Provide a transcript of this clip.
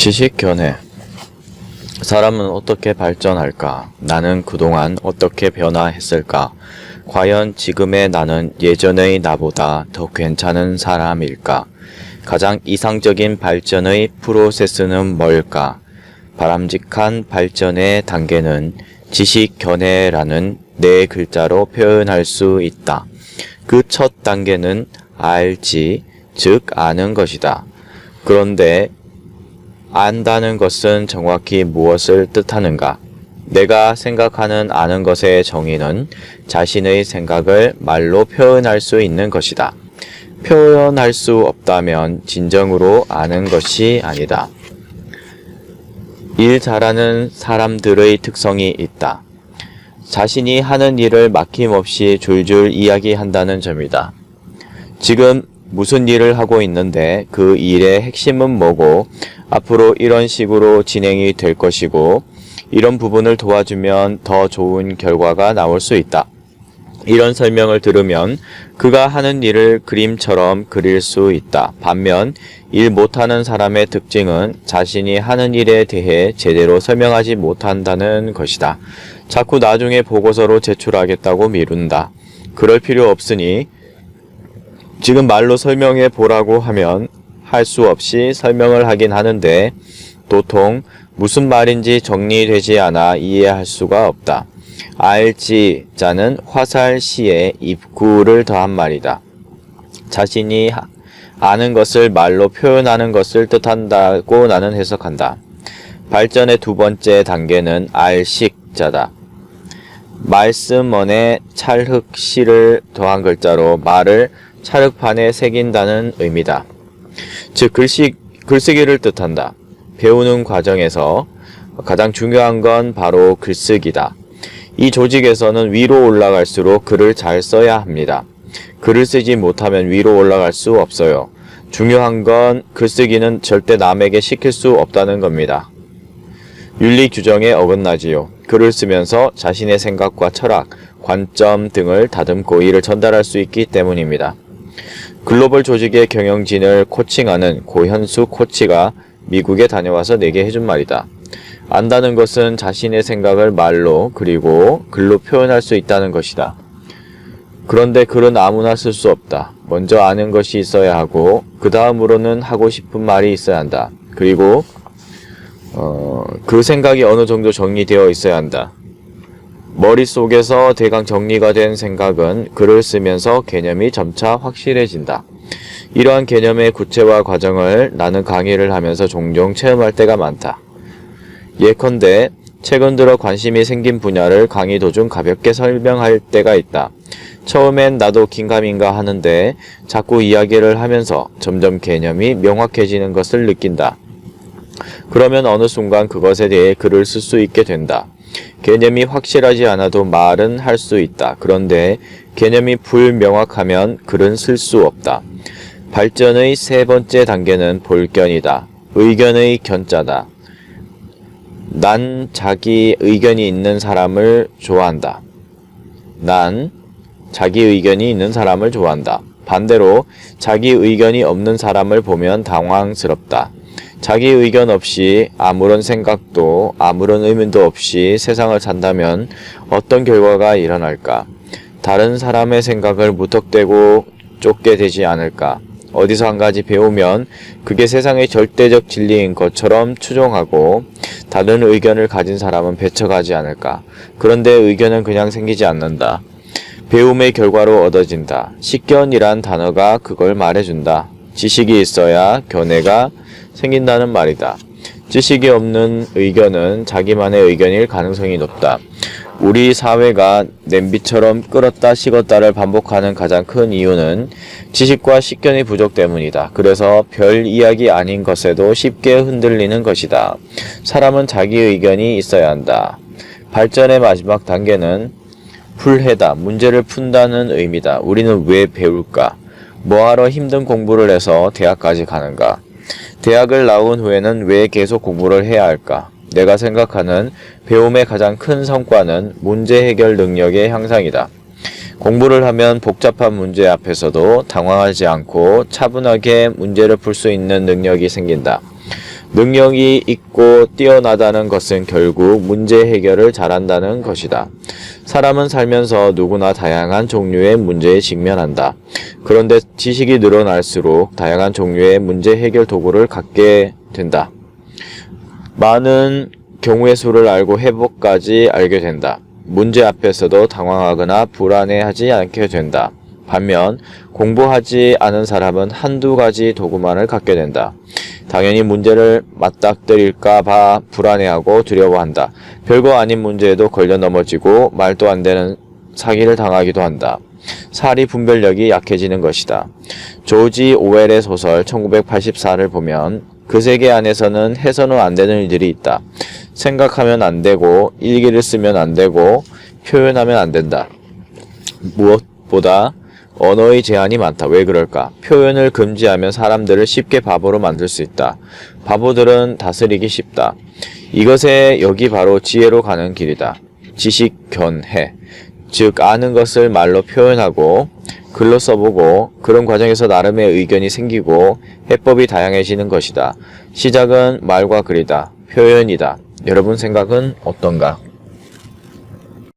지식 견해. 사람은 어떻게 발전할까? 나는 그동안 어떻게 변화했을까? 과연 지금의 나는 예전의 나보다 더 괜찮은 사람일까? 가장 이상적인 발전의 프로세스는 뭘까? 바람직한 발전의 단계는 지식 견해라는 네 글자로 표현할 수 있다. 그 첫 단계는 알지, 즉 아는 것이다. 그런데 안다는 것은 정확히 무엇을 뜻하는가? 내가 생각하는 아는 것의 정의는 자신의 생각을 말로 표현할 수 있는 것이다. 표현할 수 없다면 진정으로 아는 것이 아니다. 일 잘하는 사람들의 특성이 있다. 자신이 하는 일을 막힘없이 줄줄 이야기한다는 점이다. 지금 무슨 일을 하고 있는데 그 일의 핵심은 뭐고 앞으로 이런 식으로 진행이 될 것이고 이런 부분을 도와주면 더 좋은 결과가 나올 수 있다. 이런 설명을 들으면 그가 하는 일을 그림처럼 그릴 수 있다. 반면 일 못하는 사람의 특징은 자신이 하는 일에 대해 제대로 설명하지 못한다는 것이다. 자꾸 나중에 보고서로 제출하겠다고 미룬다. 그럴 필요 없으니 지금 말로 설명해 보라고 하면 할 수 없이 설명을 하긴 하는데 도통 무슨 말인지 정리되지 않아 이해할 수가 없다. 알지 자는 화살 시에 입구를 더한 말이다. 자신이 하- 아는 것을 말로 표현하는 것을 뜻한다고 나는 해석한다. 발전의 두 번째 단계는 알식자다. 말씀원에 찰흙 시를 더한 글자로 말을 찰흙판에 새긴다는 의미다. 즉 글씨, 글쓰기를 뜻한다. 배우는 과정에서 가장 중요한 건 바로 글쓰기다. 이 조직에서는 위로 올라갈수록 글을 잘 써야 합니다. 글을 쓰지 못하면 위로 올라갈 수 없어요. 중요한 건 글쓰기는 절대 남에게 시킬 수 없다는 겁니다. 윤리 규정에 어긋나지요. 글을 쓰면서 자신의 생각과 철학, 관점 등을 다듬고 이를 전달할 수 있기 때문입니다. 글로벌 조직의 경영진을 코칭하는 고현수 코치가 미국에 다녀와서 내게 해준 말이다. 안다는 것은 자신의 생각을 말로 그리고 글로 표현할 수 있다는 것이다. 그런데 글은 아무나 쓸 수 없다. 먼저 아는 것이 있어야 하고 그 다음으로는 하고 싶은 말이 있어야 한다. 그리고 어, 그 생각이 어느 정도 정리되어 있어야 한다. 머릿속에서 대강 정리가 된 생각은 글을 쓰면서 개념이 점차 확실해진다. 이러한 개념의 구체화 과정을 나는 강의를 하면서 종종 체험할 때가 많다. 예컨대 최근 들어 관심이 생긴 분야를 강의 도중 가볍게 설명할 때가 있다. 처음엔 나도 긴가민가 하는데 자꾸 이야기를 하면서 점점 개념이 명확해지는 것을 느낀다. 그러면 어느 순간 그것에 대해 글을 쓸 수 있게 된다. 개념이 확실하지 않아도 말은 할 수 있다. 그런데 개념이 불명확하면 글은 쓸 수 없다. 발전의 세 번째 단계는 볼견이다. 의견의 견자다. 난 자기 의견이 있는 사람을 좋아한다. 난 자기 의견이 있는 사람을 좋아한다. 반대로 자기 의견이 없는 사람을 보면 당황스럽다. 자기 의견 없이 아무런 생각도 아무런 의문도 없이 세상을 산다면 어떤 결과가 일어날까? 다른 사람의 생각을 무턱대고 쫓게 되지 않을까? 어디서 한 가지 배우면 그게 세상의 절대적 진리인 것처럼 추종하고 다른 의견을 가진 사람은 배척하지 않을까? 그런데 의견은 그냥 생기지 않는다. 배움의 결과로 얻어진다. 식견이란 단어가 그걸 말해준다. 지식이 있어야 견해가 생긴다는 말이다. 지식이 없는 의견은 자기만의 의견일 가능성이 높다. 우리 사회가 냄비처럼 끓었다 식었다를 반복하는 가장 큰 이유는 지식과 식견의 부족 때문이다. 그래서 별 이야기 아닌 것에도 쉽게 흔들리는 것이다. 사람은 자기 의견이 있어야 한다. 발전의 마지막 단계는 풀해다. 문제를 푼다는 의미다. 우리는 왜 배울까? 뭐하러 힘든 공부를 해서 대학까지 가는가? 대학을 나온 후에는 왜 계속 공부를 해야 할까? 내가 생각하는 배움의 가장 큰 성과는 문제 해결 능력의 향상이다. 공부를 하면 복잡한 문제 앞에서도 당황하지 않고 차분하게 문제를 풀 수 있는 능력이 생긴다. 능력이 있고 뛰어나다는 것은 결국 문제 해결을 잘한다는 것이다. 사람은 살면서 누구나 다양한 종류의 문제에 직면한다. 그런데 지식이 늘어날수록 다양한 종류의 문제 해결 도구를 갖게 된다. 많은 경우의 수를 알고 해법까지 알게 된다. 문제 앞에서도 당황하거나 불안해하지 않게 된다. 반면 공부하지 않은 사람은 한두 가지 도구만을 갖게 된다. 당연히 문제를 맞닥뜨릴까 봐 불안해하고 두려워한다. 별거 아닌 문제에도 걸려 넘어지고 말도 안 되는 사기를 당하기도 한다. 사리 분별력이 약해지는 것이다. 조지 오웰의 소설 1984를 보면 그 세계 안에서는 해서는 안 되는 일들이 있다. 생각하면 안 되고 일기를 쓰면 안 되고 표현하면 안 된다. 무엇보다 언어의 제한이 많다. 왜 그럴까? 표현을 금지하면 사람들을 쉽게 바보로 만들 수 있다. 바보들은 다스리기 쉽다. 이것에 여기 바로 지혜로 가는 길이다. 지식 견해. 즉, 아는 것을 말로 표현하고, 글로 써보고, 그런 과정에서 나름의 의견이 생기고, 해법이 다양해지는 것이다. 시작은 말과 글이다. 표현이다. 여러분 생각은 어떤가?